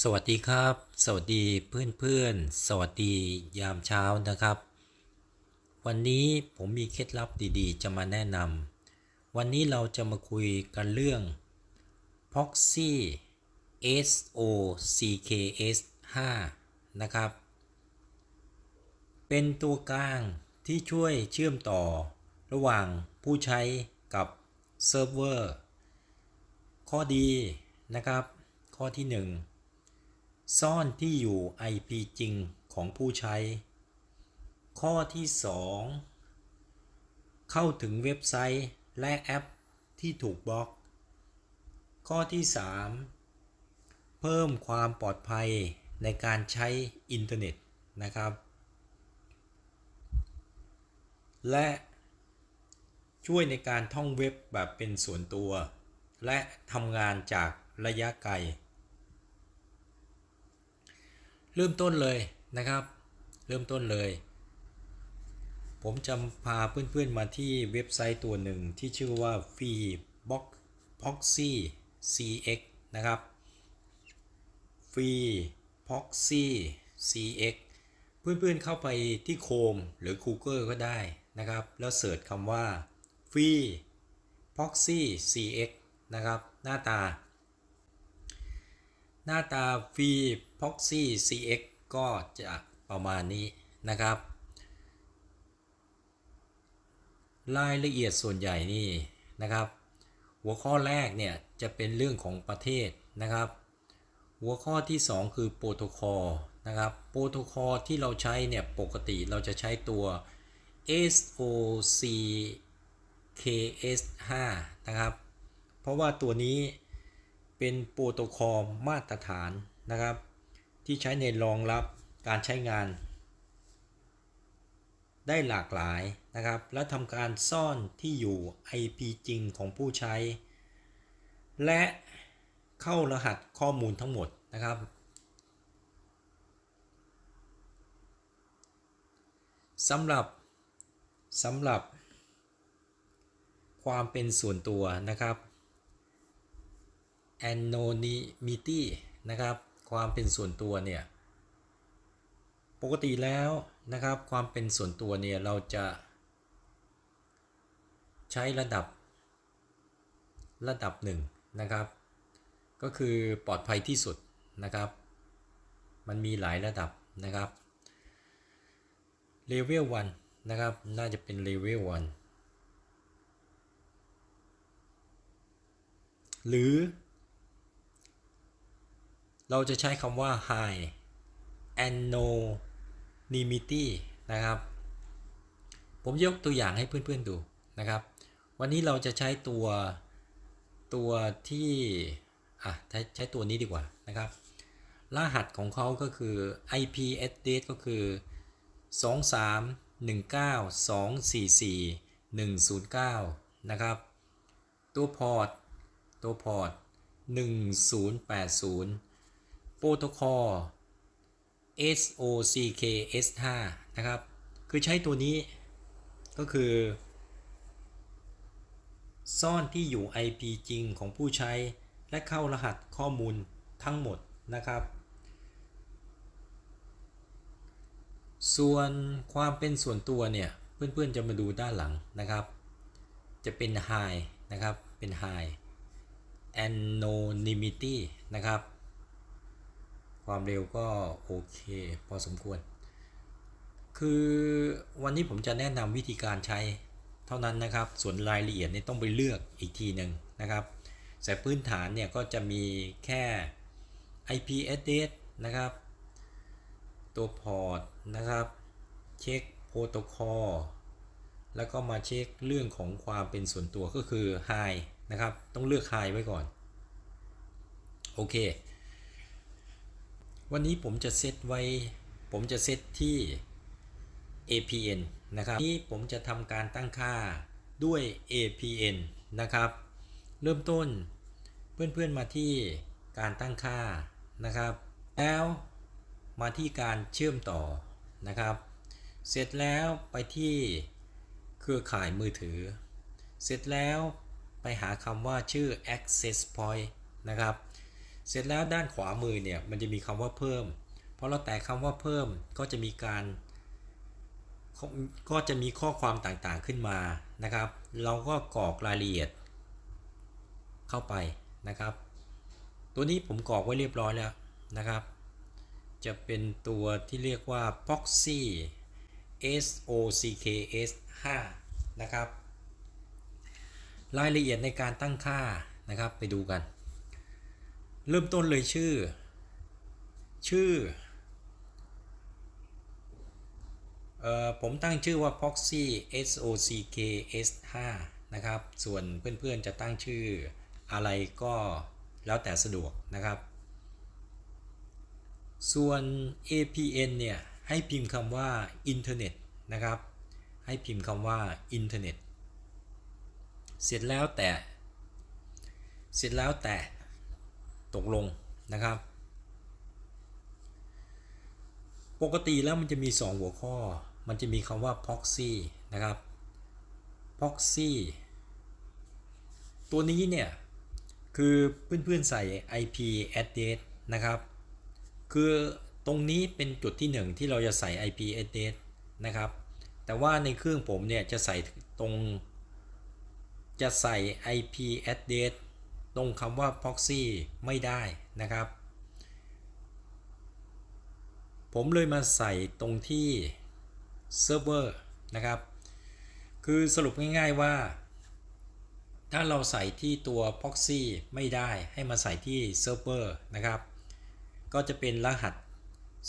สวัสดีครับ สวัสดีเพื่อนเพื่อนๆ สวัสดียามเช้านะครับ วันนี้ผมมีเคล็ดลับดีๆ จะมาแนะนำวันนี้เราจะมาคุยกันเรื่อง Proxy SOCKS 5นะครับ เป็นตัวกลางที่ช่วยเชื่อมต่อระหว่างผู้ใช้กับเซิร์ฟเวอร์ ข้อดีนะครับ ข้อที่ 1 ซ่อนที่อยู่ IP จริงของผู้ใช้ ข้อที่ 2 เข้าถึงเว็บไซต์และแอปที่ถูกบล็อก ข้อที่ 3 เพิ่มความปลอดภัยในการใช้อินเทอร์เน็ตนะครับ และช่วยในการท่องเว็บแบบเป็นส่วนตัว และทำงานจากระยะไกล เริ่มต้นเลยนะครับ เริ่มต้นเลย ผมจะพาเพื่อนๆมาที่เว็บไซต์ตัวหนึ่งที่ชื่อว่า f e e b o x p o x y CX นะครับ f e e p o x y CX เพื่อนๆเข้าไปที่ Chrome หรือ Google ก็ได้นะครับ แล้วเสิร์ชคำว่า f e e Proxy CX นะครับ หน้าตา หน้าตา f r e e Proxy CX ก็จะประมาณนี้นะครับ รายละเอียดส่วนใหญ่นี่นะครับ หัวข้อแรกเนี่ยจะเป็นเรื่องของประเทศนะครับ หัวข้อที่ 2 คือโปรโตคอลนะครับโปรโตคอลที่เราใช้เนี่ยปกติเราจะใช้ตัว SOCKS 5 นะครับ เพราะว่าตัวนี้ เป็นโปรโตคอลมาตรฐานนะครับ ที่ใช้ในรองรับการใช้งาน ได้หลากหลายนะครับ และทำการซ่อนที่อยู่ IP จริงของผู้ใช้ และเข้ารหัสข้อมูลทั้งหมดนะครับสำหรับสำหรับความเป็นส่วนตัวนะครับ anonymity นะครับ ความเป็นส่วนตัวเนี่ย ปกติแล้วนะครับ ความเป็นส่วนตัวเนี่ย เราจะใช้ระดับระดับหนึ่งนะครับ ก็คือปลอดภัยที่สุดนะครับ มันมีหลายระดับนะครับเลเวล1นะครับ น่าจะเป็นเลเวล1หรือ เราจะใช้คำว่า high anonymity นะครับ ผมยกตัวอย่างให้เพื่อนๆดูนะครับ วันนี้เราจะใช้ตัวตัวที่อะใช้ใช้ตัวนี้ดีกว่านะครับ รหัสของเขาก็คือ IP address ก็คือ 2319244109 นะครับ ตัวพอร์ตตัวพอร์ต1080 โปรโตคอล SOCKS5 นะครับ คือใช้ตัวนี้ก็คือ ซ่อนที่อยู่ IP จริงของผู้ใช้ และเข้ารหัสข้อมูลทั้งหมดนะครับ ส่วนความเป็นส่วนตัวเนี่ย เพื่อนๆจะมาดูด้านหลังนะครับ จะเป็น High นะครับ เป็น High Anonymity นะครับ ความเร็วก็โอเค พอสมควร คือวันนี้ผมจะแนะนำวิธีการใช้เท่านั้นนะครับ ส่วนรายละเอียดนี่ต้องไปเลือกอีกทีหนึ่งนะครับแต่พื้นฐานเนี่ยก็จะมีแค่ IP address นะครับ ตัวพอร์ตนะครับ เช็คโปรโตคอลแล้วก็มาเช็คเรื่องของความเป็นส่วนตัวก็คือ High นะครับ ต้องเลือก High ไว้ก่อน โอเค วันนี้ผมจะเซตไว้ ผมจะเซตที่ APN นะครับ นี้ผมจะทำการตั้งค่าด้วย APN นะครับ เริ่มต้นเพื่อนๆมาที่การตั้งค่านะครับ แล้วมาที่การเชื่อมต่อนะครับ เสร็จแล้วไปที่เครือข่ายมือถือ เสร็จแล้วไปหาคำว่าชื่อ access point นะครับ เสร็จแล้วด้านขวามือเนี่ยมันจะมีคำว่าเพิ่มพอเราแตะคำว่าเพิ่มก็จะมีการก็จะมีข้อความต่างๆขึ้นมานะครับ เราก็กรอกรายละเอียด เข้าไปนะครับ ตัวนี้ผมกรอกไว้เรียบร้อยแล้วนะครับ จะเป็นตัวที่เรียกว่า proxy s o c k s 5นะครับ รายละเอียดในการตั้งค่านะครับไปดูกัน เริ่มต้นเลยชื่อ ชื่อเอ่อผมตั้งชื่อว่า proxy s o c k s 5นะครับ ส่วนเพื่อนๆจะตั้งชื่ออะไรก็แล้วแต่สะดวกนะครับ ส่วน APN เนี่ย ให้พิมพ์คำว่าอินเทอร์เน็ตนะครับ ให้พิมพ์คำว่าอินเทอร์เน็ตเสร็จแล้วแต่ เสร็จแล้วแต่ ตกลงนะครับ ปกติแล้วมันจะมี 2 หัวข้อ มันจะมีคำว่า proxy นะครับ proxy ตัวนี้เนี่ย คือเพื่อนๆใส่ IP address นะครับ คือตรงนี้เป็นจุดที่ 1 ที่เราจะใส่ IP address นะครับ แต่ว่าในเครื่องผมเนี่ยจะใส่ตรง จะใส่ IP address ตรงคำว่า proxy ไม่ได้นะครับ ผมเลยมาใส่ตรงที่เซิร์ฟเวอร์นะครับ คือสรุปง่ายๆว่า ถ้าเราใส่ที่ตัว proxy ไม่ได้ให้มาใส่ที่เซิร์ฟเวอร์นะครับ ก็จะเป็นรหัส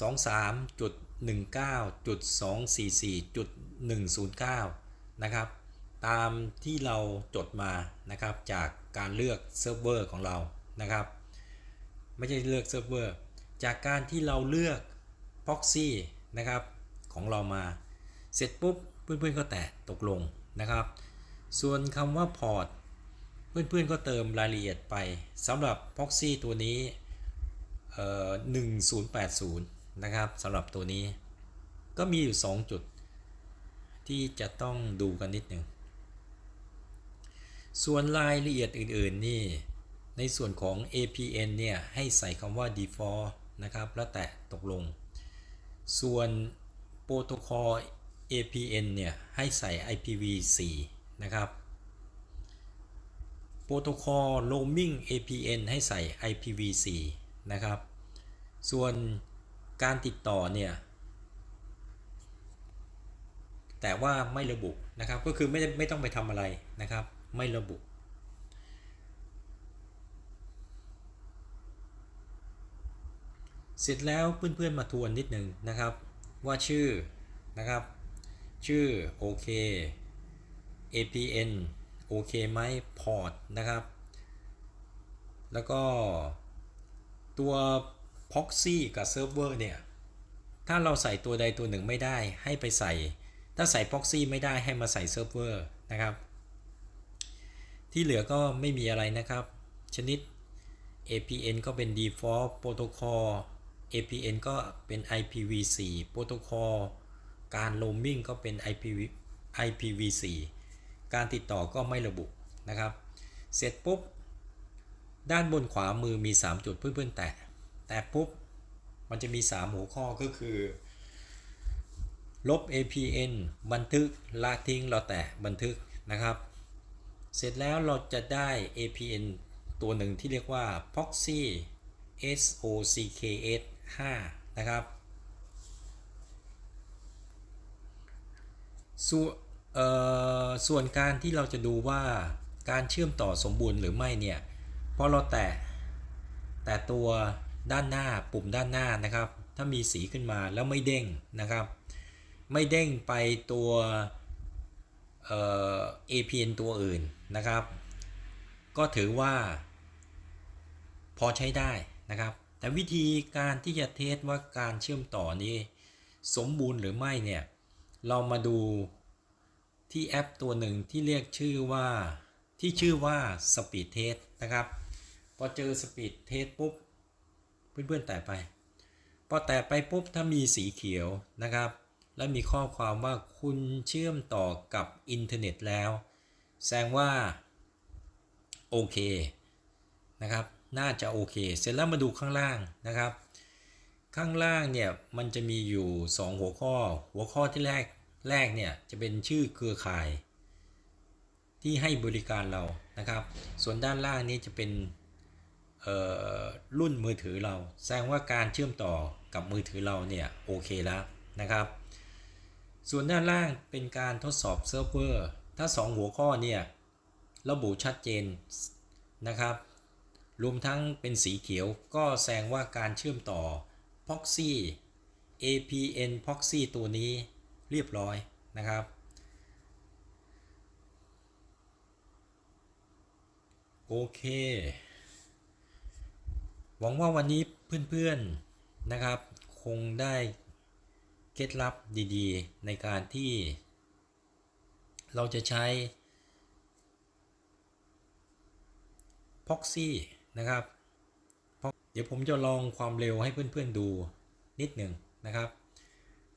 23.19.244.109 นะครับ ตามที่เราจดมานะครับจากการเลือกเซิร์ฟเวอร์ของเรานะครับ ไม่ใช่เลือกเซิร์ฟเวอร์จากการที่เราเลือก proxy นะครับของเรามา เสร็จปุ๊บเพื่อนๆก็แตะตกลงนะครับ ส่วนคำว่า port เพื่อนๆก็เติมรายละเอียดไปสำหรับ proxy ตัวนี้เอ่อ1080 นะครับสำหรับตัวนี้ ก็มีอยู่ 2 จุด ที่จะต้องดูกันนิดหนึ่ง ส่วนรายละเอียดอื่นๆนี่ในส่วนของ APN เนี่ยให้ใส่คำว่า default นะครับ แล้วแตะตกลง ส่วนโปรโตคอล APN เนี่ยให้ใส่ IPv4 นะครับ โปรโตคอล roaming APN ให้ใส่ IPv4 นะครับ ส่วนการติดต่อเนี่ยแต่ว่าไม่ระบุนะครับ ก็คือไม่ไม่ต้องไปทำอะไรนะครับ ไม่ระบุ เสร็จแล้วเพื่อนๆมาทวนนิดหนึ่งนะครับ ว่าชื่อนะครับ ชื่อโอเค APN โอเคไหมพอร์ตนะครับ แล้วก็ตัว proxy กับเซิร์ฟเวอร์เนี่ย ถ้าเราใส่ตัวใดตัวหนึ่งไม่ได้ให้ไปใส่ ถ้าใส่ proxy ไม่ได้ให้มาใส่เซิร์ฟเวอร์นะครับ ที่เหลือก็ไม่มีอะไรนะครับ ชนิด APN ก็เป็น default protocol APN ก็เป็น IPv4 protocol การ roaming ก็เป็น IPv IPv4 การติดต่อก็ไม่ระบุนะครับ เสร็จปุ๊บ ด้านบนขวามือมี 3 จุดเพื่อนๆแตะแต่ปุ๊บ มันจะมี 3 หัวข้อก็คือ ลบ APN บันทึกละทิ้งเราแตะบันทึกนะครับ เสร็จแล้วเราจะได้ APN ตัวหนึ่งที่เรียกว่า proxy SOCKS 5นะครับส่วนเอ่อส่วนการที่เราจะดูว่าการเชื่อมต่อสมบูรณ์หรือไม่เนี่ยพอเราแตะแต่ตัวด้านหน้าปุ่มด้านหน้านะครับ ถ้ามีสีขึ้นมาแล้วไม่เด้งนะครับ ไม่เด้งไปตัว เอ่อ APN ตัวอื่นนะครับ ก็ถือว่าพอใช้ได้นะครับ แต่วิธีการที่จะเทสว่าการเชื่อมต่อนี้ สมบูรณ์หรือไม่เนี่ย เรามาดูที่แอปตัวหนึ่งที่เรียกชื่อว่าที่ชื่อว่า Speed Test นะครับ พอเจอ Speed Test ปุ๊บ เพื่อนๆแตะไป พอแตะไปปุ๊บถ้ามีสีเขียวนะครับ และมีข้อความว่าคุณเชื่อมต่อกับอินเทอร์เน็ตแล้ว แสดงว่า โอเคนะครับ น่าจะโอเค เสร็จแล้วมาดูข้างล่างนะครับ ข้างล่างเนี่ยมันจะมีอยู่ 2 หัวข้อ หัวข้อที่แรกแรกเนี่ยจะเป็นชื่อเครือข่าย ที่ให้บริการเรานะครับ ส่วนด้านล่างนี้จะเป็นรุ่นมือถือเรา แสดงว่าการเชื่อมต่อกับมือถือเราเนี่ยโอเคแล้วนะครับ ส่วนด้านล่างเป็นการทดสอบเซิร์ฟเวอร์ถ้า 2 หัวข้อเนี่ยระบุชัดเจนนะครับ รวมทั้งเป็นสีเขียวก็แสดงว่าการเชื่อมต่อ Proxy APN Proxy ตัวนี้เรียบร้อยนะครับ โอเค หวังว่าวันนี้เพื่อนๆนะครับ คงได้ ล็ดลับดีๆ ในการที่ เราจะใช้ Proxy นะครับ เดี๋ยวผมจะลองความเร็วให้เพื่อนๆดูนิดหนึ่งนะครับ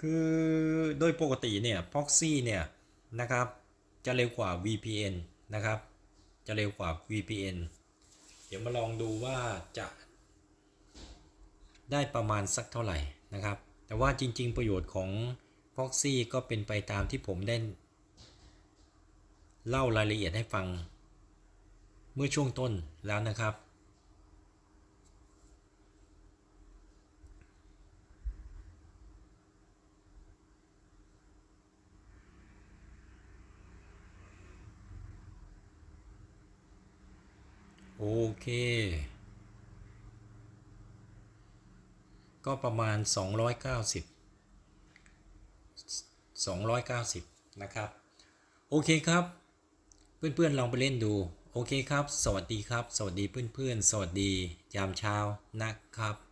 คือโดยปกติเนี่ย Proxy เนี่ยนะครับ จะเร็วกว่า VPN นะครับ จะเร็วกว่า VPN เดี๋ยวมาลองดูว่าจะได้ประมาณสักเท่าไหร่นะครับ ว่าจริง ๆ ประโยชน์ของ Proxy ก็เป็นไปตามที่ผมได้ เล่ารายละเอียดให้ฟัง เมื่อช่วงต้นแล้วนะครับ โอเค ก็ประมาณ 290 290 นะครับ โอเคครับ เพื่อนๆลองไปเล่นดู โอเคครับ สวัสดีครับ สวัสดีเพื่อนๆ สวัสดียามเช้านะครับ